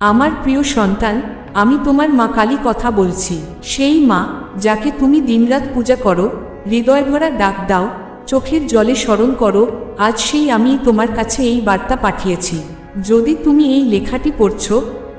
আমার প্রিয় সন্তান, আমি তোমার মা কালী কথা বলছি। সেই মা, যাকে তুমি দিনরাত পূজা করো, হৃদয় ভরা ডাক দাও, চোখের জলে স্মরণ করো, আজ সেই আমি তোমার কাছে এই বার্তা পাঠিয়েছি। যদি তুমি এই লেখাটি পড়ছ,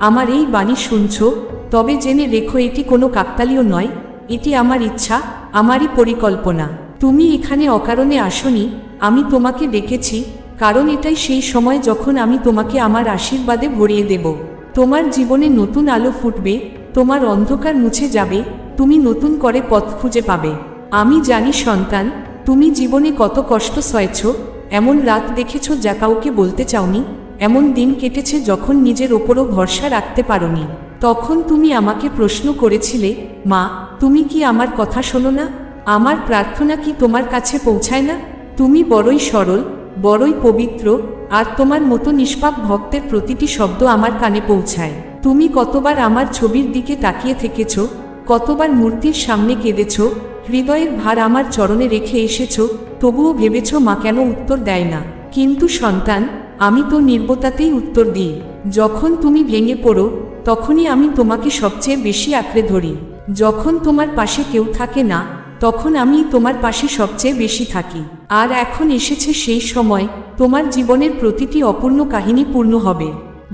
আমার এই বাণী শুনছো, তবে জেনে রেখো এটি কোনো কাকতালীয় নয়, এটি আমার ইচ্ছা, আমারই পরিকল্পনা। তুমি এখানে অকারণে আসনি, আমি তোমাকে ডেকেছি, কারণ এটাই সেই সময় যখন আমি তোমাকে আমার আশীর্বাদে ভরিয়ে দেব। তোমার জীবনে নতুন আলো ফুটবে, তোমার অন্ধকার মুছে যাবে, তুমি নতুন করে পথ খুঁজে পাবে। আমি জানি সন্তান, তুমি জীবনে কত কষ্ট সয়েছ, এমন রাত দেখেছ যা কাউকে বলতে চাওনি, এমন দিন কেটেছে যখন নিজের ওপরও ভরসা রাখতে পারোনি। তখন তুমি আমাকে প্রশ্ন করেছিলে, মা, তুমি কি আমার কথা শোনো না? আমার প্রার্থনা কি তোমার কাছে পৌঁছায় না? তুমি বড়ই সরল বড়ই পবিত্র, আর তোমার মতো নিষ্পাপ ভক্তের প্রতিটি শব্দ আমার কানে পৌঁছায়। তুমি কতবার আমার ছবির দিকে তাকিয়ে থেকেছ, কতবার মূর্তির সামনে কেঁদেছ, হৃদয়ের ভার আমার চরণে রেখে এসেছ, তবুও ভেবেছ মা কেন উত্তর দেয় না। কিন্তু সন্তান, আমি তো নির্বতাতেই উত্তর দিই। যখন তুমি ভেঙে পড়ো, তখনই আমি তোমাকে সবচেয়ে বেশি আঁকড়ে ধরি। যখন তোমার পাশে কেউ থাকে না, তখন আমি তোমার পাশে সবচেয়ে বেশি থাকি। আর এখন এসেছে সেই সময়, তোমার জীবনের প্রতিটি অপূর্ণ কাহিনী পূর্ণ হবে।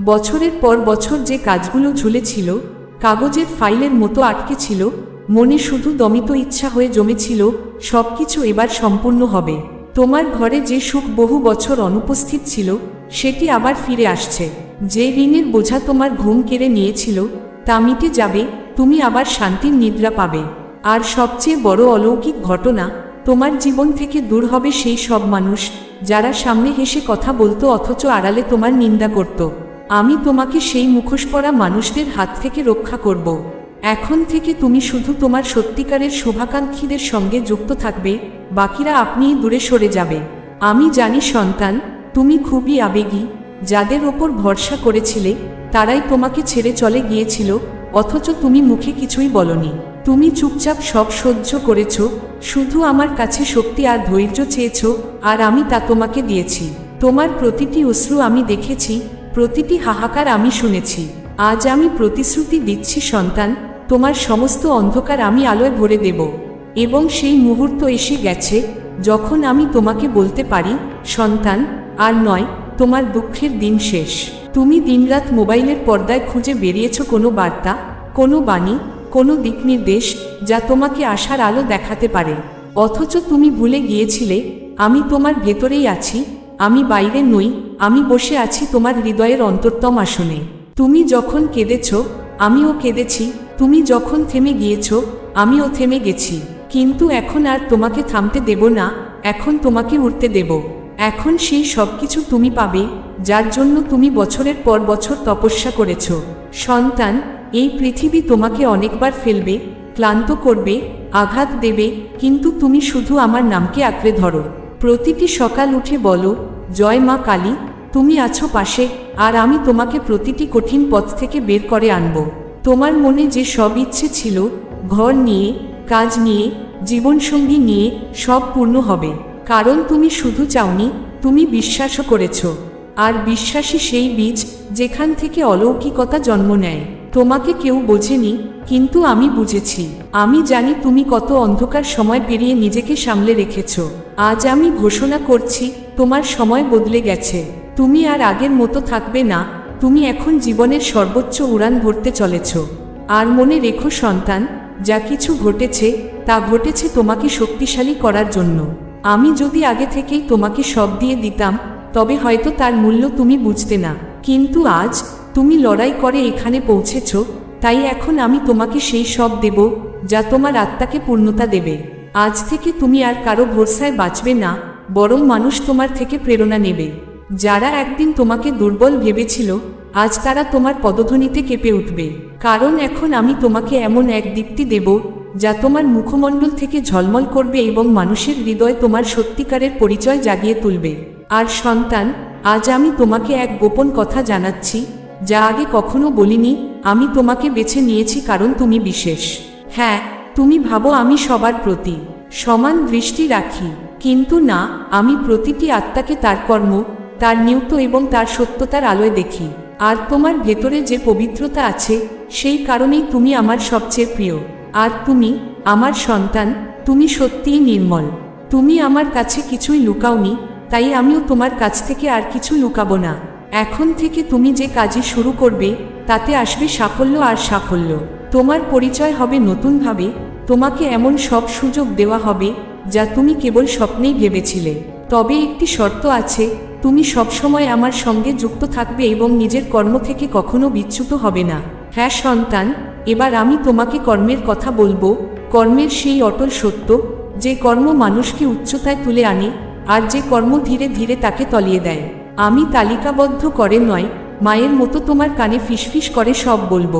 বছরের পর বছর যে কাজগুলো ঝুলেছিল, কাগজের ফাইলের মতো আটকে ছিল, মনে শুধু দমিত ইচ্ছা হয়ে জমেছিল, সবকিছু এবার সম্পূর্ণ হবে। তোমার ঘরে যে সুখ বহু বছর অনুপস্থিত ছিল, সেটি আবার ফিরে আসছে। যে ঋণের বোঝা তোমার ঘুম কেড়ে নিয়েছিল, তা মিটে যাবে, তুমি আবার শান্তির নিদ্রা পাবে। আর সবচেয়ে বড় অলৌকিক ঘটনা তোমার জীবন থেকে দূর হবে সেই সব মানুষ, যারা সামনে হেসে কথা বলতো অথচ আড়ালে তোমার নিন্দা করত। আমি তোমাকে সেই মুখোশ পরা মানুষদের হাত থেকে রক্ষা করব। এখন থেকে তুমি শুধু তোমার সত্যিকারের শুভাকাঙ্ক্ষীদের সঙ্গে যুক্ত থাকবে, বাকিরা আপনিই দূরে সরে যাবে। আমি জানি সন্তান, তুমি খুবই আবেগী, যাদের ওপর ভরসা করেছিলে, তারাই তোমাকে ছেড়ে চলে গিয়েছিল, অথচ তুমি মুখে কিছুই বলনি। তুমি চুপচাপ সব সহ্য করেছ, শুধু আমার কাছে শক্তি আর ধৈর্য চেয়েছ, আর আমি তা তোমাকে দিয়েছি। তোমার প্রতিটি অশ্রু আমি দেখেছি, প্রতিটি হাহাকার আমি শুনেছি। আজ আমি প্রতিশ্রুতি দিচ্ছি, সন্তান, তোমার সমস্ত অন্ধকার আমি আলোয় ভরে দেব। এবং সেই মুহূর্ত এসে গেছে, যখন আমি তোমাকে বলতে পারি, সন্তান, আর নয়, তোমার দুঃখের দিন শেষ। তুমি দিনরাত মোবাইলের পর্দায় খুঁজে বেরিয়েছ কোনো বার্তা, কোনো বাণী কোনো দিক নির্দেশ যা তোমাকে আশার আলো দেখাতে পারে। অথচ তুমি ভুলে গিয়েছিলে, আমি তোমার ভেতরেই আছি, আমি বাইরে নই, আমি বসে আছি তোমার হৃদয়ের অন্তরতম আসনে। তুমি যখন কেঁদেছ, আমিও কেঁদেছি, তুমি যখন থেমে গিয়েছ, আমিও থেমে গেছি। কিন্তু এখন আর তোমাকে থামতে দেব না, এখন তোমাকে উঠতে দেব। এখন সেই সব কিছু তুমি পাবে, যার জন্য তুমি বছরের পর বছর তপস্যা করেছ। সন্তান এই পৃথিবী তোমাকে অনেকবার ফেলবে, ক্লান্ত করবে, আঘাত দেবে, কিন্তু তুমি শুধু আমার নামকে আঁকড়ে ধরো। প্রতিটি সকাল উঠে বলো, জয় মা কালী, তুমি আছো পাশে, আর আমি তোমাকে প্রতিটি কঠিন পথ থেকে বের করে আনব। তোমার মনে যে সব ইচ্ছে ছিল, ঘর নিয়ে, কাজ নিয়ে, জীবনসঙ্গী নিয়ে, সব পূর্ণ হবে। কারণ তুমি শুধু চাওনি, তুমি বিশ্বাসও করেছ। আর বিশ্বাসী সেই বীজ যেখান থেকে অলৌকিকতা জন্ম নেয়। তোমাকে কেউ বোঝেনি, কিন্তু আমি বুঝেছি। আমি জানি তুমি কত অন্ধকার সময় পেরিয়ে নিজেকে সামলে রেখেছ। আজ আমি ঘোষণা করছি, তোমার সময় বদলে গেছে। তুমি আর আগের মতো থাকবে না, তুমি এখন জীবনের সর্বোচ্চ উড়ান ভরতে চলেছ। আর মনে রেখো সন্তান, যা কিছু ঘটেছে, তা ঘটেছে তোমাকে শক্তিশালী করার জন্য। আমি যদি আগে থেকেই তোমাকে সব দিয়ে দিতাম, তবে হয়তো তার মূল্য তুমি বুঝতে না। কিন্তু আজ তুমি লড়াই করে এখানে পৌঁছেছ, তাই এখন আমি তোমাকে সেই সব দেব, যা তোমার আত্মাকে পূর্ণতা দেবে। আজ থেকে তুমি আর কারও ভরসায় বাঁচবে না, বরং মানুষ তোমার থেকে প্রেরণা নেবে। যারা একদিন তোমাকে দুর্বল ভেবেছিল, আজ তারা তোমার পদধ্বনিতে কেঁপে উঠবে। কারণ এখন আমি তোমাকে এমন এক দীপ্তি দেব, যা তোমার মুখমণ্ডল থেকে ঝলমল করবে এবং মানুষের হৃদয় তোমার সত্যিকারের পরিচয় জাগিয়ে তুলবে। আর সন্তান, আজ আমি তোমাকে এক গোপন কথা জানাচ্ছি যা আগে কখনো বলিনি, আমি তোমাকে বেছে নিয়েছি কারণ তুমি বিশেষ। হ্যাঁ তুমি ভাবো আমি সবার প্রতি, সমান দৃষ্টি রাখি। কিন্তু না, আমি প্রতিটি আত্মাকে তার কর্ম, তার নিয়ত এবং তার সত্যতার আলোয় দেখি। আর তোমার ভেতরে যে পবিত্রতা আছে, সেই কারণেই তুমি আমার সবচেয়ে প্রিয়। আর তুমি, আমার সন্তান, তুমি সত্যিই নির্মল। তুমি আমার কাছে কিছুই লুকাওনি, তাই আমিও তোমার কাছ থেকে আর কিছু লুকাবো না। এখন থেকে তুমি যে কাজে শুরু করবে, তাতে আসবে সাফল্য আর সাফল্য। তোমার পরিচয় হবে নতুনভাবে, তোমাকে এমন সব সুযোগ দেওয়া হবে, যা তুমি কেবল স্বপ্নেই ভেবেছিলে। তবে একটি শর্ত আছে, তুমি সবসময় আমার সঙ্গে যুক্ত থাকবে এবং নিজের কর্ম থেকে কখনো বিচ্যুত হবে না। হ্যাঁ সন্তান, এবার আমি তোমাকে কর্মের কথা বলব, কর্মের সেই অটল সত্য, যে কর্ম মানুষকে উচ্চতায় তুলে আনে, আর যে কর্ম ধীরে ধীরে তাকে তলিয়ে দেয়। আমি তালিকাবদ্ধ করে নয়, মায়ের মতো তোমার কানে ফিসফিস করে সব বলব।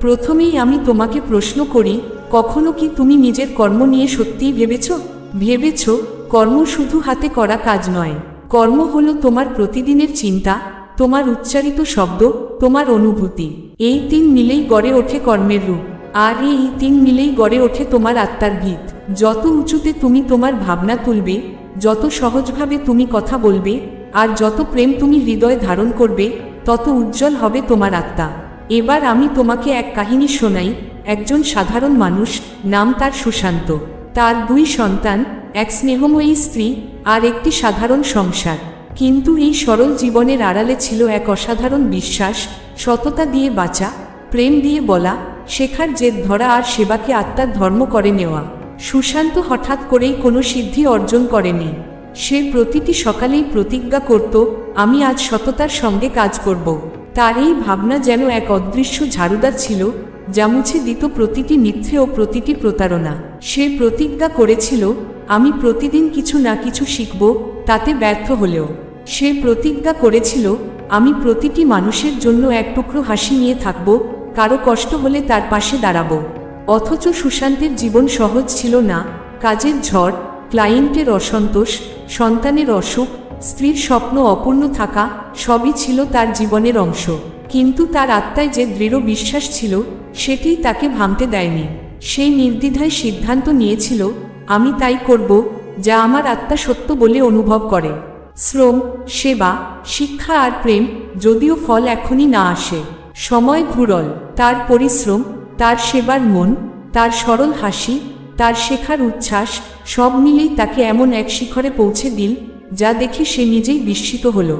প্রথমেই আমি তোমাকে প্রশ্ন করি, কখনো কি তুমি নিজের কর্ম নিয়ে সত্যিই ভেবেছ? ভেবেছ, কর্ম শুধু হাতে করা কাজ নয়। কর্ম হলো তোমার প্রতিদিনের চিন্তা, তোমার উচ্চারিত শব্দ, তোমার অনুভূতি। এই তিন মিলেই গড়ে ওঠে কর্মের রূপ। আর এই তিন মিলেই গড়ে ওঠে তোমার আত্মার ভিত। যত উঁচুতে তুমি তোমার ভাবনা তুলবে, যত সহজভাবে তুমি কথা বলবে আর যত প্রেম তুমি হৃদয়ে ধারণ করবে, তত উজ্জ্বল হবে তোমার আত্মা। এবার আমি তোমাকে এক কাহিনী শোনাই। একজন সাধারণ মানুষ, নাম তার সুশান্ত। তার দুই সন্তান, এক স্নেহময়ী স্ত্রী আর একটি সাধারণ সংসার। কিন্তু এই সরল জীবনের আড়ালে ছিল এক অসাধারণ বিশ্বাস, সততা দিয়ে বাঁচা, প্রেম দিয়ে বলা, শেখার জেদ ধরা আর সেবাকে আত্মার ধর্ম করে নেওয়া। সুশান্ত হঠাৎ করেই কোনো সিদ্ধি অর্জন করেনি। সে প্রতিটি সকালেই প্রতিজ্ঞা করত, আমি আজ সততার সঙ্গে কাজ করব। তার এই ভাবনা যেন এক অদৃশ্য ঝাড়ুদার ছিল, যা মুছে দিত প্রতিটি মিথ্যে ও প্রতিটি প্রতারণা। সে প্রতিজ্ঞা করেছিল, আমি প্রতিদিন কিছু না কিছু শিখব, তাতে ব্যর্থ হলেও। সে প্রতিজ্ঞা করেছিল, আমি প্রতিটি মানুষের জন্য এক টুকরো হাসি নিয়ে থাকব, কারও কষ্ট হলে তার পাশে দাঁড়াবো। অথচ সুশান্তের জীবন সহজ ছিল না, কাজের ঝড়, ক্লায়েন্টের অসন্তোষ সন্তানের অসুখ, স্ত্রীর স্বপ্ন অপূর্ণ থাকা, সবই ছিল তার জীবনের অংশ। কিন্তু তার আত্মায় যে দৃঢ় বিশ্বাস ছিল, সেটি তাকে ভাঙতে দেয়নি। সেই নির্দ্বিধায় সিদ্ধান্ত নিয়েছিল, আমি তাই করব, যা আমার আত্মা সত্য বলে অনুভব করে। শ্রম, সেবা, শিক্ষা আর প্রেম, যদিও ফল এখনই না আসে। সময় ঘুরল, তার পরিশ্রম, তার সেবার মন, তার সরল হাসি, তার শেখার উচ্ছ্বাস সব মিলেই তাকে এমন এক শিখরে পৌঁছে দিল, যা দেখে সে নিজেই বিস্মিত হল।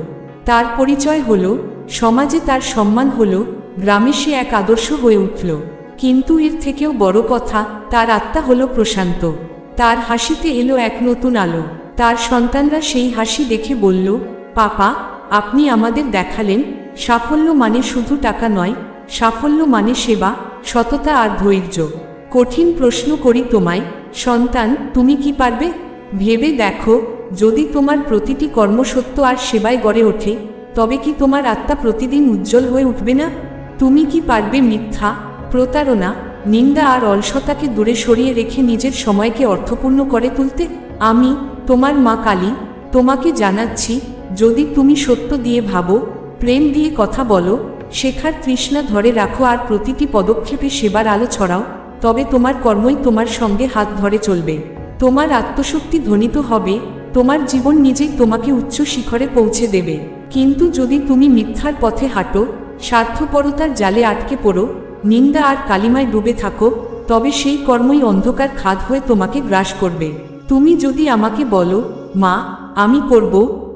তার পরিচয় হল, সমাজে তার সম্মান হল, গ্রামে সে এক আদর্শ হয়ে উঠল। কিন্তু এর থেকেও বড় কথা, তার আত্মা হলো প্রশান্ত। তার হাসিতে এলো এক নতুন আলো। তার সন্তানরা সেই হাসি দেখে বলল, পাপা, আপনি আমাদের দেখালেন, সাফল্য মানে শুধু টাকা নয়, সাফল্য মানে সেবা, সততা আর ধৈর্য। কঠিন প্রশ্ন করি তোমায় সন্তান, তুমি কি পারবে? ভেবে দেখো, যদি তোমার প্রতিটি কর্মসত্য আর সেবায় গড়ে ওঠে, তবে কি তোমার আত্মা প্রতিদিন উজ্জ্বল হয়ে উঠবে না? তুমি কি পারবে মিথ্যা, প্রতারণা, নিন্দা আর অলসতাকে দূরে সরিয়ে রেখে নিজের সময়কে অর্থপূর্ণ করে তুলতে? আমি, তোমার মা কালী, তোমাকে জানাচ্ছি, যদি তুমি সত্য দিয়ে ভাবো, প্রেম দিয়ে কথা বলো, শেখার তৃষ্ণা ধরে রাখো আর প্রতিটি পদক্ষেপে সেবার আলো ছড়াও। তবে তোমার কর্মই তোমার সঙ্গে হাত ধরে চলবে। তোমার আত্মশক্তি ধ্বনিত হবে, তোমার জীবন নিজেই তোমাকে উচ্চ শিখরে পৌঁছে দেবে। কিন্তু যদি তুমি মিথ্যার পথে হাঁটো, স্বার্থপরতার জালে আটকে পড়ো, নিন্দা আর কালিমায় ডুবে থাকো, তবে সেই কর্মই অন্ধকার খাদ হয়ে তোমাকে গ্রাস করবে। তুমি যদি আমাকে বলো, মা, আমি করব,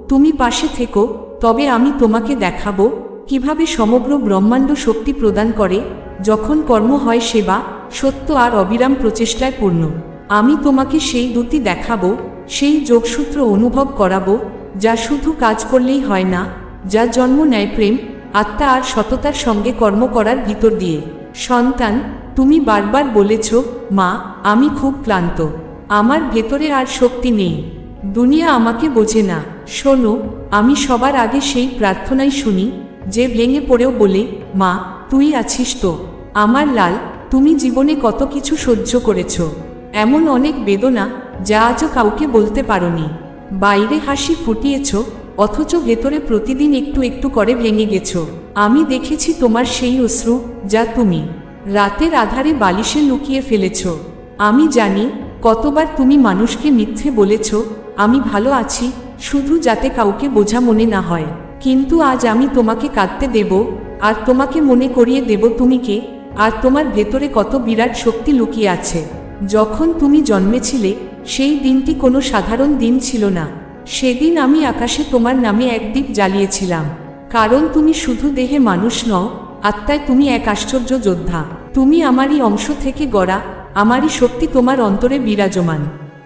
তুমি পাশে থেকো, তবে আমি তোমাকে দেখাবো, কীভাবে সমগ্র ব্রহ্মাণ্ড শক্তি প্রদান করে, যখন কর্ম হয় সেবা সত্য আর অবিরাম প্রচেষ্টায় পূর্ণ। আমি তোমাকে সেই দুটি দেখাবো, সেই যোগসূত্র অনুভব করাবো, যা শুধু কাজ করলেই হয় না, যা জন্ম নেয় প্রেম, আত্মা আর সততার সঙ্গে কর্ম করার ভিতর দিয়ে। সন্তান, তুমি বারবার বলেছ, মা, আমি খুব ক্লান্ত। আমার ভেতরে আর শক্তি নেই। দুনিয়া আমাকে বোঝে না। শোনো, আমি সবার আগে সেই প্রার্থনাই শুনি, যে ভেঙে পড়েও বলে, মা, তুই আছিস তো। আমার লাল তুমি জীবনে কত কিছু সহ্য করেছ? এমন অনেক বেদনা যা আজও কাউকে বলতে পারোনি। বাইরে হাসি ফুটিয়েছ, অথচ ভেতরে প্রতিদিন একটু একটু করে ভেঙে গেছ। আমি দেখেছি তোমার সেই অশ্রু যা তুমি রাতের আধারে বালিশে লুকিয়ে ফেলেছ। আমি জানি কতবার তুমি মানুষকে মিথ্যে বলেছ, আমি ভালো আছি, শুধু যাতে কাউকে বোঝা মনে না হয়। কিন্তু আজ আমি তোমাকে কাঁদতে দেব, আর তোমাকে মনে করিয়ে দেব তুমি কে? আর তোমার ভেতরে কত বিরাট শক্তি লুকিয়ে আছে। যখন তুমি জন্মেছিলে, সেই দিনটি কোনো সাধারণ দিন ছিল না। সেদিন আমি আকাশে তোমার নামে এক দ্বীপ জ্বালিয়েছিলাম। কারণ তুমি শুধু দেহে মানুষ নও, আত্মায় তুমি এক আশ্চর্য যোদ্ধা। তুমি আমারই অংশ থেকে গড়া, আমারই শক্তি তোমার অন্তরে বিরাজমান।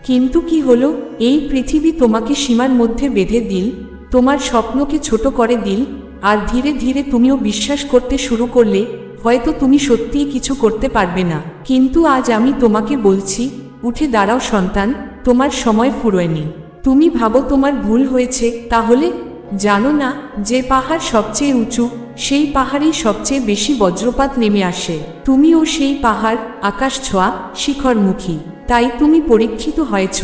কিন্তু কি হলো, এই পৃথিবী তোমাকে সীমার মধ্যে বেঁধে দিল, তোমার স্বপ্নকে ছোট করে দিল, আর ধীরে ধীরে তুমিও বিশ্বাস করতে শুরু করলে হয়তো তুমি সত্যিই কিছু করতে পারবে না। কিন্তু আজ আমি তোমাকে বলছি, উঠে দাঁড়াও সন্তান, তোমার সময় ফুরোয়নি। তুমি ভাবো তোমার ভুল হয়েছে, তাহলে জানো না যে পাহাড় সবচেয়ে উঁচু, সেই পাহাড়েই সবচেয়ে বেশি বজ্রপাত নেমে আসে। তুমিও সেই পাহাড়, আকাশ ছোঁয়া, শিখরমুখী। তাই তুমি পরীক্ষিত হয়েছ,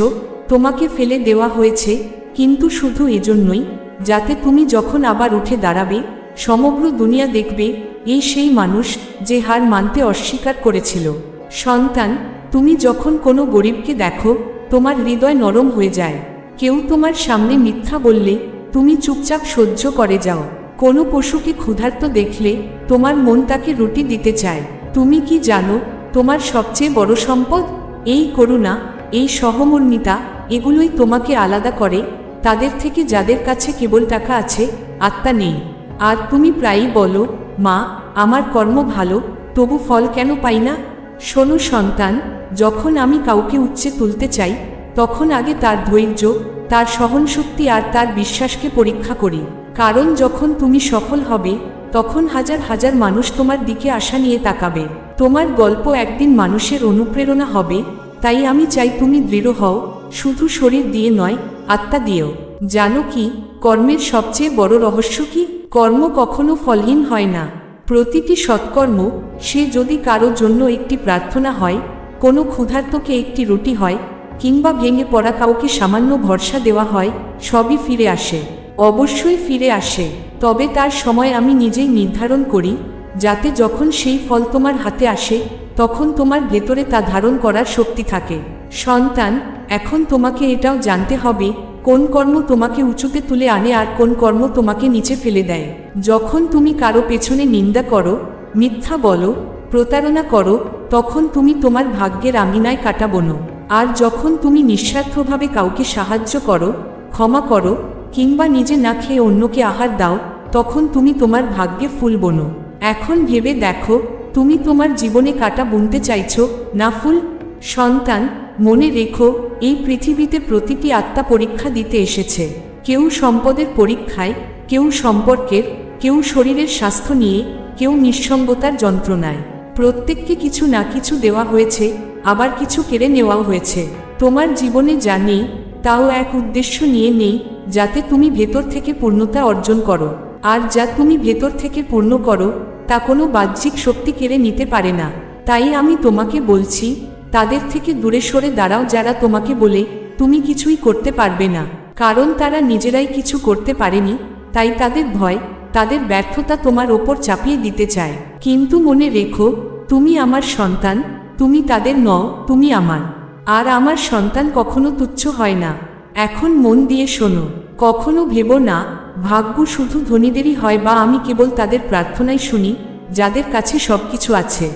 তোমাকে ফেলে দেওয়া হয়েছে, কিন্তু শুধু এজন্যই, যাতে তুমি যখন আবার উঠে দাঁড়াবে, সমগ্র দুনিয়া দেখবে এই সেই মানুষ যে হার মানতে অস্বীকার করেছিল। সন্তান, তুমি যখন কোনো গরিবকে দেখো, তোমার হৃদয় নরম হয়ে যায়। কেউ তোমার সামনে মিথ্যা বললে, তুমি চুপচাপ সহ্য করে যাও। কোনো পশুকে ক্ষুধার্ত দেখলে, তোমার মন তাকে রুটি দিতে চায়। তুমি কি জানো, তোমার সবচেয়ে বড় সম্পদ? এই করুণা, এই সহমর্মিতা, এগুলোই তোমাকে আলাদা করে। তাদের থেকে যাদের কাছে কেবল টাকা আছে, আত্মা নেই। আর তুমি প্রায়ই বলো মা, আমার কর্ম ভালো, তবু ফল কেন পাই না? শোনো সন্তান, যখন আমি কাউকে উচ্চে তুলতে চাই, তখন আগে তার ধৈর্য, তার সহনশক্তি আর তার বিশ্বাসকে পরীক্ষা করি। কারণ যখন তুমি সফল হবে, তখন হাজার হাজার মানুষ তোমার দিকে আশা নিয়ে তাকাবে। তোমার গল্প একদিন মানুষের অনুপ্রেরণা হবে, তাই আমি চাই তুমি দৃঢ় হও, শুধু শরীর দিয়ে নয়, আত্মা দিয়েও। জানো কি, কর্মের সবচেয়ে বড় রহস্য কি? কর্ম কখনো ফলহীন হয় না। প্রতিটি সৎকর্ম, সে যদি কারও জন্য একটি প্রার্থনা হয়, কোনো ক্ষুধার্তকে একটি রুটি হয়, কিংবা ভেঙে পড়া কাউকে সামান্য ভরসা দেওয়া হয়, সবই ফিরে আসে। অবশ্যই ফিরে আসে। তবে তার সময় আমি নিজেই নির্ধারণ করি, যাতে যখন সেই ফল তোমার হাতে আসে, তখন তোমার ভেতরে তা ধারণ করার শক্তি থাকে। সন্তান, এখন তোমাকে এটাও জানতে হবে কোন কর্ম তোমাকে উঁচুতে তুলে আনে আর কোন কর্ম তোমাকে নিচে ফেলে দেয়? যখন তুমি কারও পেছনে নিন্দা করো, মিথ্যা বলো, প্রতারণা করো, তখন তুমি তোমার ভাগ্যের আঙিনায় কাটা বনো আর যখন তুমি নিঃস্বার্থভাবে কাউকে সাহায্য করো, ক্ষমা করো, কিংবা নিজে না খেয়ে অন্যকে আহার দাও, তখন তুমি তোমার ভাগ্যে ফুল বোনো। এখন ভেবে দেখো, তুমি তোমার জীবনে কাটা বুনতে চাইছো, না ফুল? সন্তান, মনে রেখো এই পৃথিবীতে প্রতিটি আত্মা পরীক্ষা দিতে এসেছে। কেউ সম্পদের পরীক্ষায়, কেউ সম্পর্কের, কেউ শরীরের স্বাস্থ্য নিয়ে, কেউ নিঃসঙ্গতার যন্ত্রণায়। প্রত্যেককে কিছু না কিছু দেওয়া হয়েছে, আবার কিছু কেড়ে নেওয়াও হয়েছে। তোমার জীবনে যা নেই, তাও এক উদ্দেশ্য নিয়ে নেই, যাতে তুমি ভেতর থেকে পূর্ণতা অর্জন করো। আর যা তুমি ভেতর থেকে পূর্ণ করো, তা কোনো বাহ্যিক শক্তি কেড়ে নিতে পারে না। তাই আমি তোমাকে বলছি তাদের থেকে দূরে সরে দাঁড়াও যারা তোমাকে বলে, তুমি কিছুই করতে পারবে না। কারণ তারা নিজেরাই কিছু করতে পারেনি, তাই তাদের ভয়, তাদের ব্যর্থতা তোমার ওপর চাপিয়ে দিতে চায়। কিন্তু মনে রেখো, তুমি আমার সন্তান, তুমি তাদের নও, তুমি আমার। আর আমার সন্তান কখনো তুচ্ছ হয় না। এখন মন দিয়ে শোনো, কখনো ভেবো না, ভাগ্য শুধু ধনীদেরই হয় বা আমি কেবল তাদের প্রার্থনাই শুনি, যাদের কাছে সব কিছু আছে।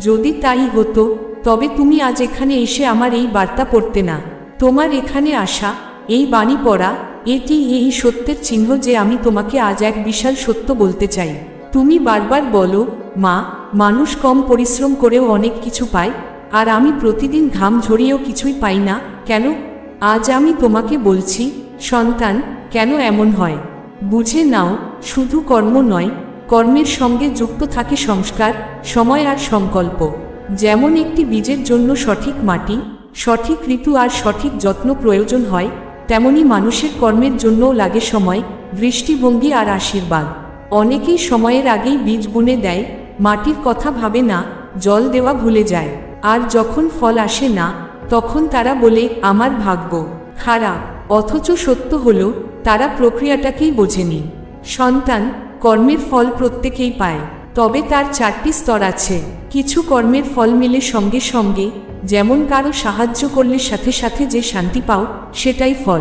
যদি তাই হতো তবে তুমি আজ এখানে এসে আমার এই বার্তা পড়তে না। তোমার এখানে আসা, এই বাণী পড়া, এটি এই সত্যের চিহ্ন যে আমি তোমাকে আজ এক বিশাল সত্য বলতে চাই। তুমি বারবার বলো, মা, মানুষ কম পরিশ্রম করেও অনেক কিছু পায়, আর আমি প্রতিদিন ঘাম ঝরিয়েও কিছুই পাই না, কেন? আজ আমি তোমাকে বলছি, সন্তান, কেন এমন হয়? বুঝে নাও, শুধু কর্ম নয়, কর্মের সঙ্গে যুক্ত থাকে সংস্কার, সময় আর সংকল্প। যেমন একটি বীজের জন্য সঠিক মাটি, সঠিক ঋতু আর সঠিক যত্ন প্রয়োজন হয়, তেমনি মানুষের কর্মের জন্যও লাগে সময়, দৃষ্টিভঙ্গি আর আশীর্বাদ। অনেকেই সময়ের আগেই বীজ বুনে দেয়, মাটির কথা ভাবে না, জল দেওয়া ভুলে যায়। আর যখন ফল আসে না, তখন তারা বলে, আমার ভাগ্য খারাপ। অথচ সত্য হলো, তারা প্রক্রিয়াটাকেই বোঝেনি। সন্তান কর্মের ফল প্রত্যেকেই পায়। তবে তার চারটি স্তর আছে। কিছু কর্মের ফল মেলে সঙ্গে সঙ্গে, যেমন কারও সাহায্য করলে সাথে সাথে যে শান্তি পাও, সেটাই ফল।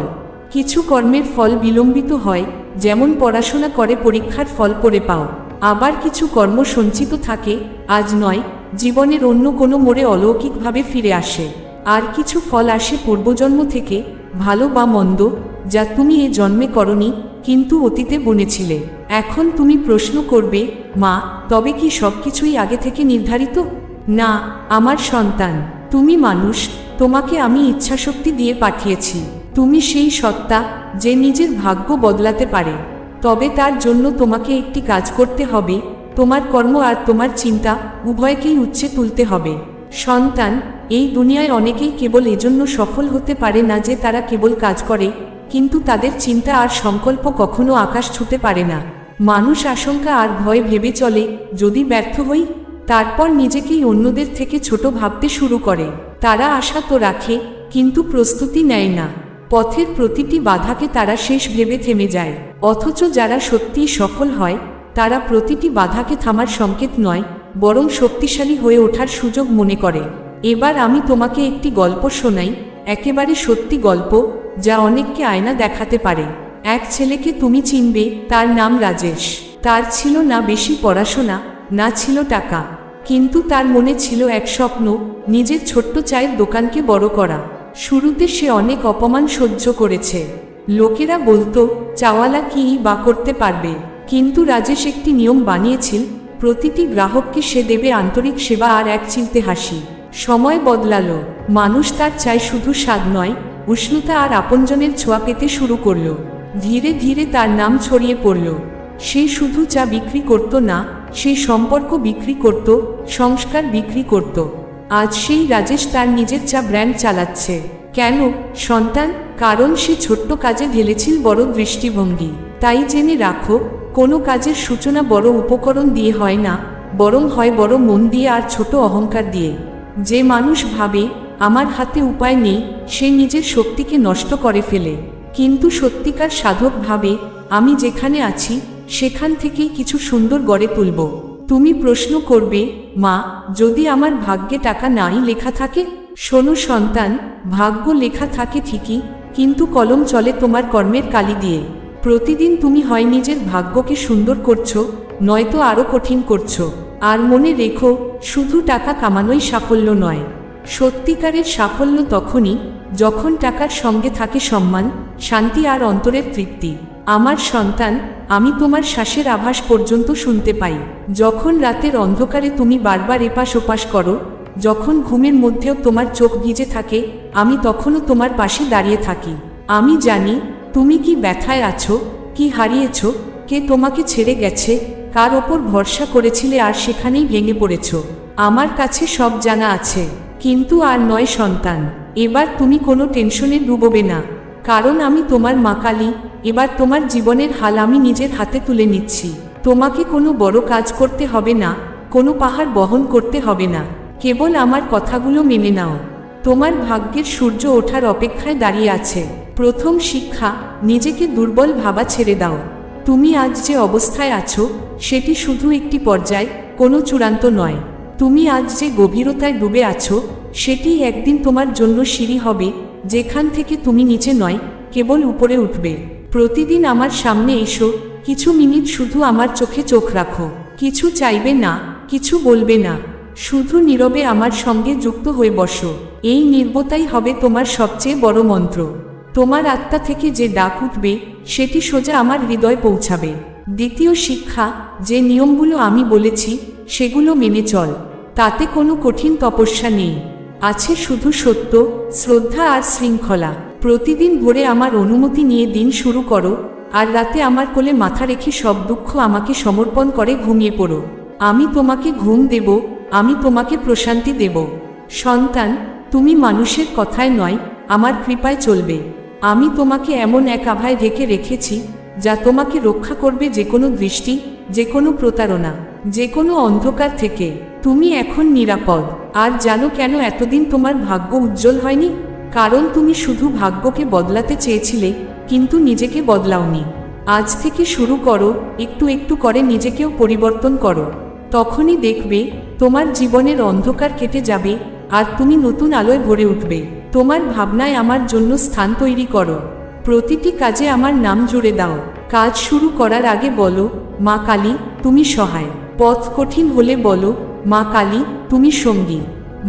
কিছু কর্মের ফল বিলম্বিত হয়, যেমন পড়াশোনা করে পরীক্ষার ফল পড়ে পাও। আবার কিছু কর্ম সঞ্চিত থাকে, আজ নয়, জীবনের অন্য কোনো মোড়ে অলৌকিকভাবে ফিরে আসে। আর কিছু ফল আসে পূর্বজন্ম থেকে, ভালো বা মন্দ, যা তুমি এ জন্মে করনি, কিন্তু অতীতে বনেছিলে। এখন তুমি প্রশ্ন করবে মা, তবে কি সব কিছুই আগে থেকে নির্ধারিত? না, আমার সন্তান, তুমি মানুষ, তোমাকে আমি ইচ্ছাশক্তি দিয়ে পাঠিয়েছি। তুমি সেই সত্তা যে নিজের ভাগ্য বদলাতে পারে। তবে তার জন্য তোমাকে একটি কাজ করতে হবে, তোমার কর্ম আর তোমার চিন্তা উভয়কেই উচ্চে তুলতে হবে। সন্তান, এই দুনিয়ায় অনেকেই কেবল এজন্য সফল হতে পারে না যে তারা কেবল কাজ করে, কিন্তু তাদের চিন্তা আর সংকল্প কখনো আকাশ ছুতে পারে না। মানুষ আশঙ্কা আর ভয় ভেবে চলে, যদি ব্যর্থ হই, তারপর নিজেকেই অন্যদের থেকে ছোট ভাবতে শুরু করে। তারা আশা তো রাখে, কিন্তু প্রস্তুতি নেয় না। পথের প্রতিটি বাধাকে তারা শেষ ভেবে থেমে যায়। অথচ যারা সত্যিই সফল হয়, তারা প্রতিটি বাধাকে থামার সংকেত নয়, বরং শক্তিশালী হয়ে ওঠার সুযোগ মনে করে। এবার আমি তোমাকে একটি গল্প শোনাই, একেবারে সত্যি গল্প, যা অনেককে আয়না দেখাতে পারে। এক ছেলেকে তুমি চিনবে, তার নাম রাজেশ। তার ছিল না বেশি পড়াশোনা, না ছিল টাকা। কিন্তু তার মনে ছিল এক স্বপ্ন, নিজের ছোট্ট চায়ের দোকানকে বড় করা। শুরুতে সে অনেক অপমান সহ্য করেছে। লোকেরা বলতো, চাওয়ালা কি বা করতে পারবে। কিন্তু রাজেশ একটি নিয়ম বানিয়েছিল, প্রতিটি গ্রাহককে সে দেবে আন্তরিক সেবা আর এক চিলতে হাসি। সময় বদলালো, মানুষ তার চায় শুধু স্বাদ নয়, উষ্ণতা আর আপনজনের ছোঁয়া পেতে শুরু করল। ধীরে ধীরে তার নাম ছড়িয়ে পড়ল। সে শুধু চা বিক্রি করত না, সে সম্পর্ক বিক্রি করত, সংস্কার বিক্রি করত। আজ সেই রাজেশ তার নিজের চা ব্র্যান্ড চালাচ্ছে। কেন? সন্তান, কারণ সে ছোট্ট কাজে ঢেলেছিল বড় দৃষ্টিভঙ্গি। তাই জেনে রাখো, কোনো কাজের সূচনা বড় উপকরণ দিয়ে হয় না, বরং হয় বড় মন দিয়ে আর ছোট অহংকার দিয়ে। যে মানুষ ভাবে, আমার হাতে উপায় নেই, সে নিজের শক্তিকে নষ্ট করে ফেলে। কিন্তু সত্যিকার সাধক ভাবে, আমি যেখানে আছি, সেখান থেকেই কিছু সুন্দর গড়ে তুলব। তুমি প্রশ্ন করবে, মা, যদি আমার ভাগ্যে টাকা নাই লেখা থাকে? শোনো সন্তান, ভাগ্য লেখা থাকে ঠিকই, কিন্তু কলম চলে তোমার কর্মের কালি দিয়ে। প্রতিদিন তুমি হয় নিজের ভাগ্যকে সুন্দর করছ, নয়তো আরও কঠিন করছ। আর মনে রেখো, শুধু টাকা কামানোই সাফল্য নয়। সত্যিকারের সাফল্য তখনই যখন টাকার সঙ্গে থাকে সম্মান, শান্তি আর অন্তরের তৃপ্তি। আমার সন্তান, আমি তোমার শ্বাসের আভাস পর্যন্ত শুনতে পাই। যখন রাতের অন্ধকারে তুমি বারবার এপাশ ওপাশ করো, যখন ঘুমের মধ্যেও তোমার চোখ ভিজে থাকে, আমি তখনও তোমার পাশে দাঁড়িয়ে থাকি। আমি জানি, তুমি কি ব্যথায় আছো, কি হারিয়েছ, কে তোমাকে ছেড়ে গেছে, কার ওপর ভরসা করেছিলে আর সেখানেই ভেঙে পড়েছ। আমার কাছে সব জানা আছে, কিন্তু আর নয় সন্তান। এবার তুমি কোনো টেনশনে ডুবোবে না। কারণ আমি তোমার মা কালী, এবার তোমার জীবনের হাল আমি নিজের হাতে তুলে নিচ্ছি। তোমাকে কোনো বড় কাজ করতে হবে না, কোনো পাহাড় বহন করতে হবে না। কেবল আমার কথাগুলো মেনে নাও। তোমার ভাগ্যের সূর্য ওঠার অপেক্ষায় দাঁড়িয়ে আছে। প্রথম শিক্ষা, নিজেকে দুর্বল ভাবা ছেড়ে দাও। তুমি আজ যে অবস্থায় আছো, সেটি শুধু একটি পর্যায়, কোনো চূড়ান্ত নয়। তুমি আজ যে গভীরতায় ডুবে আছো সেটি একদিন তোমার জন্য সিঁড়ি হবে, যেখান থেকে তুমি নিচে নয়, কেবল উপরে উঠবে। প্রতিদিন আমার সামনে এসো, কিছু মিনিট শুধু আমার চোখে চোখ রাখো। কিছু চাইবে না, কিছু বলবে না। শুধু নীরবে আমার সঙ্গে যুক্ত হয়ে বসো। এই নির্বতাই হবে তোমার সবচেয়ে বড় মন্ত্র। তোমার আত্মা থেকে যে ডাক উঠবে, সেটি সোজা আমার হৃদয় পৌঁছাবে। দ্বিতীয় শিক্ষা, যে নিয়মগুলো আমি বলেছি, সেগুলো মেনে চল। তাতে কোনো কঠিন তপস্যা নেই। আছে শুধু সত্য, শ্রদ্ধা আর শৃঙ্খলা। প্রতিদিন ভোরে আমার অনুমতি নিয়ে দিন শুরু করো, আর রাতে আমার কোলে মাথা রেখে সব দুঃখ আমাকে সমর্পণ করে ঘুমিয়ে পড়ো। আমি তোমাকে ঘুম দেব, আমি তোমাকে প্রশান্তি দেব। সন্তান, তুমি মানুষের কথায় নয়, আমার কৃপায় চলবে। আমি তোমাকে এমন এক আভায় ঢেকে রেখেছি, যা তোমাকে রক্ষা করবে যে কোনো দৃষ্টি যে কোনো প্রতারণা যে কোনো অন্ধকার থেকে। তুমি এখন নিরাপদ। আর জানো কেন এতদিন তোমার ভাগ্য উজ্জ্বল হয়নি? কারণ তুমি শুধু ভাগ্যকে বদলাতে চেয়েছিলে, কিন্তু নিজেকে বদলাওনি। আজ থেকে শুরু করো, একটু একটু করে নিজেকেও পরিবর্তন করো। তখনই দেখবে, তোমার জীবনের অন্ধকার কেটে যাবে, আর তুমি নতুন আলোয় ভরে উঠবে। তোমার ভাবনায় আমার জন্য স্থান তৈরি করো। প্রতিটি কাজে আমার নাম জুড়ে দাও। কাজ শুরু করার আগে বলো, মা কালী, তুমি সহায়। পথ কঠিন হলে বলো মা কালী, তুমি সঙ্গী।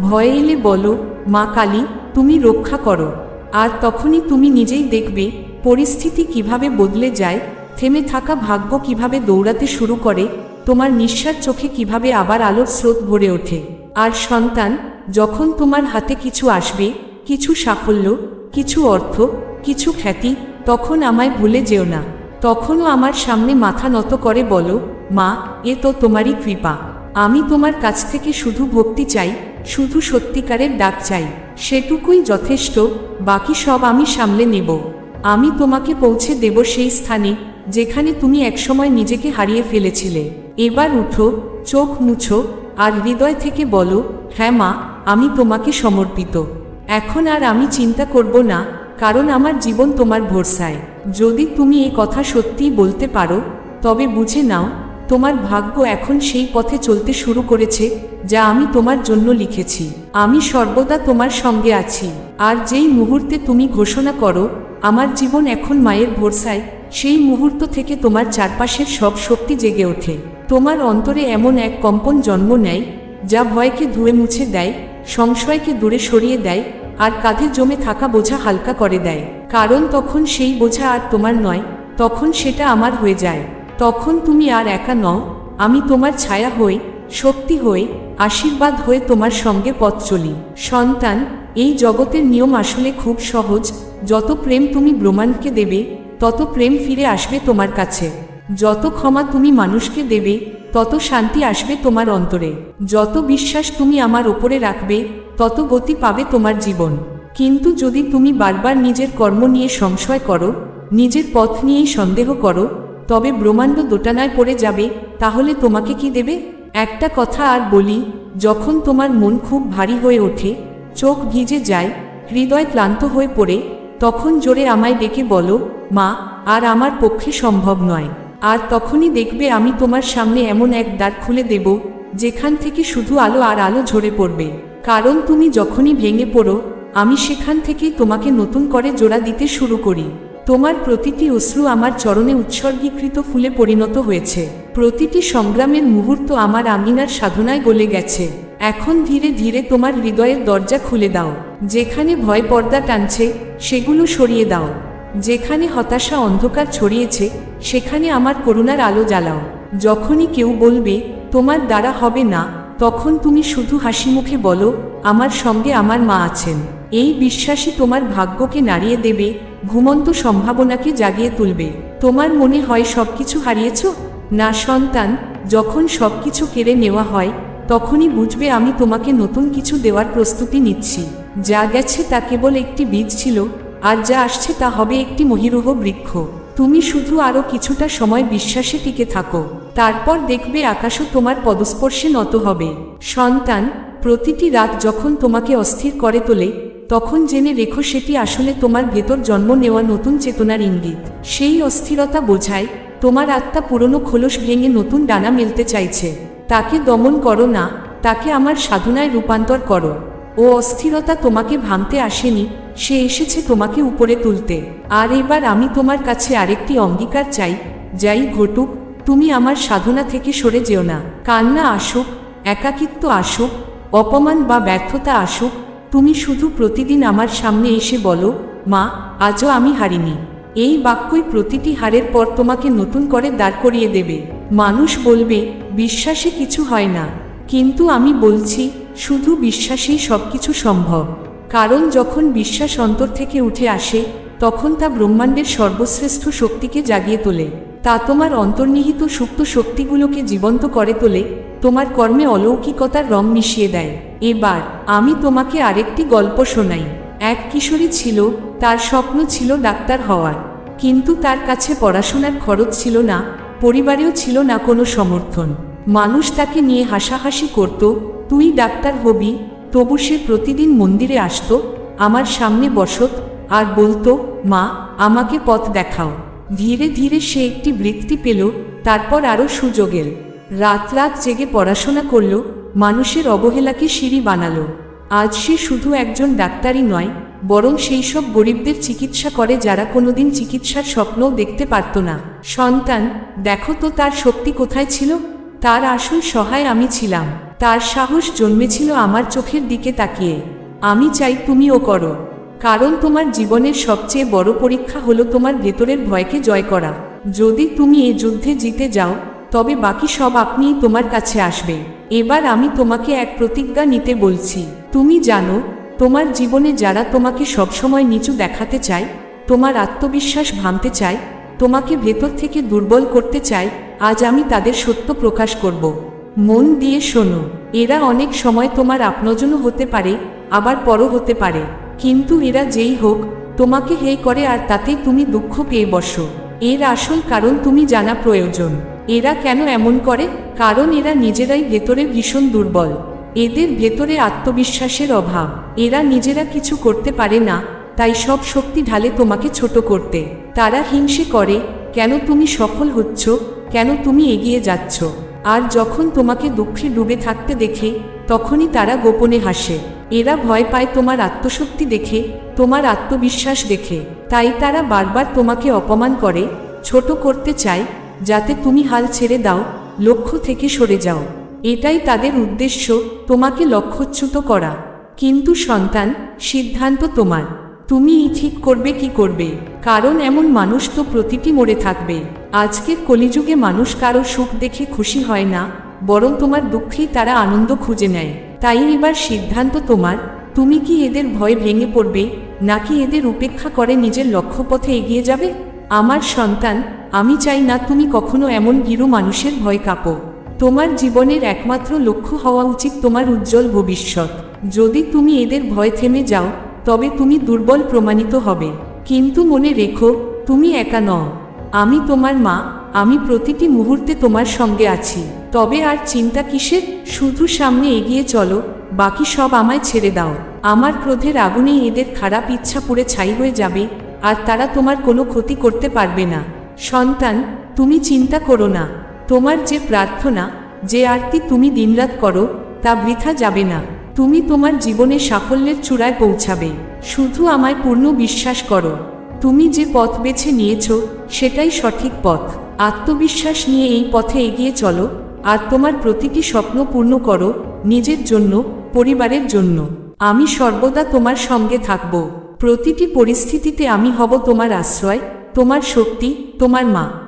ভয়ে এলে বলো, মা কালী, তুমি রক্ষা করো। আর তখনই তুমি নিজেই দেখবে, পরিস্থিতি কীভাবে বদলে যায়, থেমে থাকা ভাগ্য কীভাবে দৌড়াতে শুরু করে, তোমার নিঃশ্বাস চোখে কীভাবে আবার আলোর স্রোত ভরে ওঠে। আর সন্তান, যখন তোমার হাতে কিছু আসবে, কিছু সাফল্য, কিছু অর্থ, কিছু খ্যাতি, তখন আমায় ভুলে যেও না। তখনও আমার সামনে মাথা নত করে বলো, মা, এ তো তোমারই কৃপা। আমি তোমার কাছ থেকে শুধু ভক্তি চাই, শুধু সত্যিকারের ডাক চাই, সেটুকুই যথেষ্ট, বাকি সব আমি সামলে নেব। আমি তোমাকে পৌঁছে দেব সেই স্থানে, যেখানে তুমি একসময় নিজেকে হারিয়ে ফেলেছিলে। এবার উঠো, চোখ মুছো, আর হৃদয় থেকে বলো হ্যাঁ মা, আমি তোমাকে সমর্পিত। এখন আর আমি চিন্তা করব না, কারণ আমার জীবন তোমার ভরসায়। যদি তুমি এই কথা সত্যিই বলতে পারো, তবে বুঝে নাও তোমার ভাগ্য এখন সেই পথে চলতে শুরু করেছে, যা আমি তোমার জন্য লিখেছি। আমি সর্বদা তোমার সঙ্গে আছি। আর যেই মুহূর্তে তুমি ঘোষণা করো, আমার জীবন এখন মায়ের ভরসায়, সেই মুহূর্ত থেকে তোমার চারপাশের সব শক্তি জেগে ওঠে। তোমার অন্তরে এমন এক কম্পন জন্ম নেয়, যা ভয়কে ধুয়ে মুছে দেয়, সংশয়কে দূরে সরিয়ে দেয়, আর কাঁধে জমে থাকা বোঝা হালকা করে দেয়। কারণ তখন সেই বোঝা আর তোমার নয়, তখন সেটা আমার হয়ে যায়। তখন তুমি আর একা নও, আমি তোমার ছায়া হয়ে শক্তি হয়ে আশীর্বাদ হয়ে তোমার সঙ্গে পথ চলি। সন্তান, এই জগতের নিয়ম আসলে খুব সহজ, যত প্রেম তুমি ব্রহ্মাণ্ডকে দেবে, তত প্রেম ফিরে আসবে তোমার কাছে। যত ক্ষমা তুমি মানুষকে দেবে, তত শান্তি আসবে তোমার অন্তরে। যত বিশ্বাস তুমি আমার ওপরে রাখবে, তত গতি পাবে তোমার জীবন। কিন্তু যদি তুমি বারবার নিজের কর্ম নিয়ে সংশয় করো, নিজের পথ নিয়েই সন্দেহ করো তবে ব্রহ্মাণ্ড দোটানায় পড়ে যাবে, তাহলে তোমাকে কি দেবে? একটা কথা আর বলি, যখন তোমার মন খুব ভারী হয়ে ওঠে, চোখ ভিজে যায়, হৃদয় ক্লান্ত হয়ে পড়ে, তখন জোরে আমায় ডেকে বলো, মা, আর আমার পক্ষে সম্ভব নয়। আর তখনই দেখবে আমি তোমার সামনে এমন এক দ্বার খুলে দেব, যেখান থেকে শুধু আলো আর আলো ঝরে পড়বে। কারণ তুমি যখনই ভেঙে পড়ো, আমি সেখান থেকেই তোমাকে নতুন করে জোড়া দিতে শুরু করি। তোমার প্রতিটি অশ্রু আমার চরণে উৎসর্গীকৃত ফুলে পরিণত হয়েছে। প্রতিটি সংগ্রামের মুহূর্ত আমার আঙিনার সাধনায় গলে গেছে। এখন ধীরে ধীরে তোমার হৃদয়ের দরজা খুলে দাও। যেখানে ভয় পর্দা টানছে, সেগুলো সরিয়ে দাও। যেখানে হতাশা অন্ধকার ছড়িয়েছে, সেখানে আমার করুণার আলো জ্বালাও। যখনই কেউ বলবে, তোমার দ্বারা হবে না, তখন তুমি শুধু হাসি মুখে বলো, আমার সঙ্গে আমার মা আছেন। এই বিশ্বাসই তোমার ভাগ্যকে নাড়িয়ে দেবে ঘুমন্ত সম্ভাবনাকে জাগিয়ে তুলবে। তোমার মনে হয় সবকিছু হারিয়েছ? না, সন্তান, যখন সবকিছু কেড়ে নেওয়া হয়, তখনই বুঝবে আমি তোমাকে নতুন কিছু দেওয়ার প্রস্তুতি নিচ্ছি। যা গেছে তা কেবল একটি বীজ ছিল, আর যা আসছে তা হবে একটি মহিরুহ বৃক্ষ। তুমি শুধু আরও কিছুটা সময় বিশ্বাসে টিকে থাকো। তারপর দেখবে আকাশও তোমার পদস্পর্শে নত হবে। সন্তান, প্রতিটি রাত যখন তোমাকে অস্থির করে তোলে তখন জেনে রেখো সেটি আসলে তোমার ভেতর জন্ম নেওয়া নতুন চেতনার ইঙ্গিত। সেই অস্থিরতা বোঝায়, তোমার আত্মা পুরনো খোলস ভেঙে নতুন ডানা মেলতে চাইছে। তাকে দমন করো না, তাকে আমার সাধনায় রূপান্তর করো। ও অস্থিরতা তোমাকে ভাঙতে আসেনি, সে এসেছে তোমাকে উপরে তুলতে। আর এবার আমি তোমার কাছে আরেকটি অঙ্গীকার চাই, যাই ঘটুক, তুমি আমার সাধনা থেকে সরে যেও না। কান্না আসুক, একাকিত্ব আসুক, অপমান বা ব্যর্থতা আসুক তুমি শুধু প্রতিদিন আমার সামনে এসে বলো, মা, আজও আমি হারিনি। এই বাক্যই প্রতিটি হারের পর তোমাকে নতুন করে দাঁড় করিয়ে দেবে। মানুষ বলবে, বিশ্বাসে কিছু হয় না। কিন্তু আমি বলছি, শুধু বিশ্বাসেই সবকিছু সম্ভব। কারণ যখন বিশ্বাস অন্তর থেকে উঠে আসে, তখন তা ব্রহ্মাণ্ডের সর্বশ্রেষ্ঠ শক্তিকে জাগিয়ে তোলে। তা তোমার অন্তর্নিহিত সুপ্ত শক্তিগুলোকে জীবন্ত করে তোলে তোমার কর্মে অলৌকিকতার রং মিশিয়ে দেয়। এবার আমি তোমাকে আরেকটি গল্প শোনাই। এক কিশোরী ছিল, তার স্বপ্ন ছিল ডাক্তার হওয়ার। কিন্তু তার কাছে পড়াশোনার খরচ ছিল না, পরিবারেও ছিল না কোনো সমর্থন। মানুষ তাকে নিয়ে হাসাহাসি করত, তুই ডাক্তার হবি, তবু সে প্রতিদিন মন্দিরে আসতো, আমার সামনে বসত, আর বলতো, মা, আমাকে পথ দেখাও ধীরে ধীরে সে একটি বৃত্তি পেল, তারপর আরও সুযোগের রাত রাত জেগে পড়াশোনা করল, মানুষের অবহেলাকে সিঁড়ি বানালো? আজ সে শুধু একজন ডাক্তারই নয়, বরং সেই সব গরিবদের চিকিৎসা করে যারা কোনোদিন চিকিৎসার স্বপ্নও দেখতে পারত না। সন্তান, দেখো তো তার শক্তি কোথায় ছিল? তার আসল সহায় আমি ছিলাম। তার সাহস জন্মেছিল আমার চোখের দিকে তাকিয়ে। আমি চাই তুমিও করো। কারণ তোমার জীবনের সবচেয়ে বড় পরীক্ষা হলো তোমার ভেতরের ভয়কে জয় করা। যদি তুমি এ যুদ্ধে জিতে যাও তবে বাকি সব আপনিই তোমার কাছে আসবে। এবার আমি তোমাকে এক প্রতিজ্ঞা নিতে বলছি। তুমি জানো, তোমার জীবনে যারা তোমাকে সবসময় নিচু দেখাতে চায়, তোমার আত্মবিশ্বাস ভাঙতে চায়, তোমাকে ভেতর থেকে দুর্বল করতে চায়, আজ আমি তাদের সত্য প্রকাশ করব। মন দিয়ে শোনো, এরা অনেক সময় তোমার আপনজনও হতে পারে, আবার পরও হতে পারে। কিন্তু এরা যেই হোক, তোমাকে হেই করে আর তাতেই তুমি দুঃখ পেয়ে বসো। এর আসল কারণ তুমি জানা প্রয়োজন। এরা কেন এমন করে? কারণ এরা নিজেরাই ভেতরে ভীষণ দুর্বল। এদের ভেতরে আত্মবিশ্বাসের অভাব। এরা নিজেরা কিছু করতে পারে না, তাই সব শক্তি ঢালে তোমাকে ছোট করতে। তারা হিংসে করে, কেন তুমি সফল হচ্ছ? কেন তুমি এগিয়ে যাচ্ছ? আর যখন তোমাকে দুঃখে ডুবে থাকতে দেখে, তখনই তারা গোপনে হাসে। এরা ভয় পায় তোমার আত্মশক্তি দেখে, তোমার আত্মবিশ্বাস দেখে। তাই তারা বারবার তোমাকে অপমান করে, ছোট করতে চায় যাতে তুমি হাল ছেড়ে দাও, লক্ষ্য থেকে সরে যাও। এটাই তাদের উদ্দেশ্য, তোমাকে লক্ষ্যচ্যুত করা। কিন্তু সন্তান, সিদ্ধান্ত তোমার। তুমি ঠিক করবে কি করবে? কারণ এমন মানুষ তো প্রতিটি মরে থাকবে। আজকের কলিযুগে মানুষ কারও সুখ দেখে খুশি হয় না, বরং তোমার দুঃখেই তারা আনন্দ খুঁজে নেয়। তাই এবার সিদ্ধান্ত তোমার। তুমি কি এদের ভয় ভেঙে পড়বে, নাকি এদের উপেক্ষা করে নিজের লক্ষ্যপথে এগিয়ে যাবে? আমার সন্তান আমি চাই না তুমি কখনো এমন ভীরু মানুষের ভয় কাঁপো। তোমার জীবনের একমাত্র লক্ষ্য হওয়া উচিত তোমার উজ্জ্বল ভবিষ্যৎ। যদি তুমি এদের ভয় থেমে যাও, তবে তুমি দুর্বল প্রমাণিত হবে। কিন্তু মনে রেখো, তুমি একা নও। আমি তোমার মা, আমি প্রতিটি মুহূর্তে তোমার সঙ্গে আছি। তবে আর চিন্তা কিসের? শুধু সামনে এগিয়ে চলো, বাকি সব আমায় ছেড়ে দাও। আমার ক্রোধের আগুনে এদের খারাপ ইচ্ছা পুড়ে ছাই হয়ে যাবে, আর তারা তোমার কোনো ক্ষতি করতে পারবে না। সন্তান, তুমি চিন্তা করো না। তোমার যে প্রার্থনা, যে আরতি তুমি দিনরাত করো, তা বৃথা যাবে না। তুমি তোমার জীবনে সাফল্যের চূড়ায় পৌঁছাবে। শুধু আমায় পূর্ণ বিশ্বাস করো। তুমি যে পথ বেছে নিয়েছ, সেটাই সঠিক পথ। আত্মবিশ্বাস নিয়ে এই পথে এগিয়ে চলো, আর তোমার প্রতিটি স্বপ্ন পূর্ণ করো, নিজের জন্য, পরিবারের জন্য। আমি সর্বদা তোমার সঙ্গে থাকব। প্রতিটি পরিস্থিতিতে আমি হব তোমার আশ্রয়। তোমার শক্তি তোমার মা।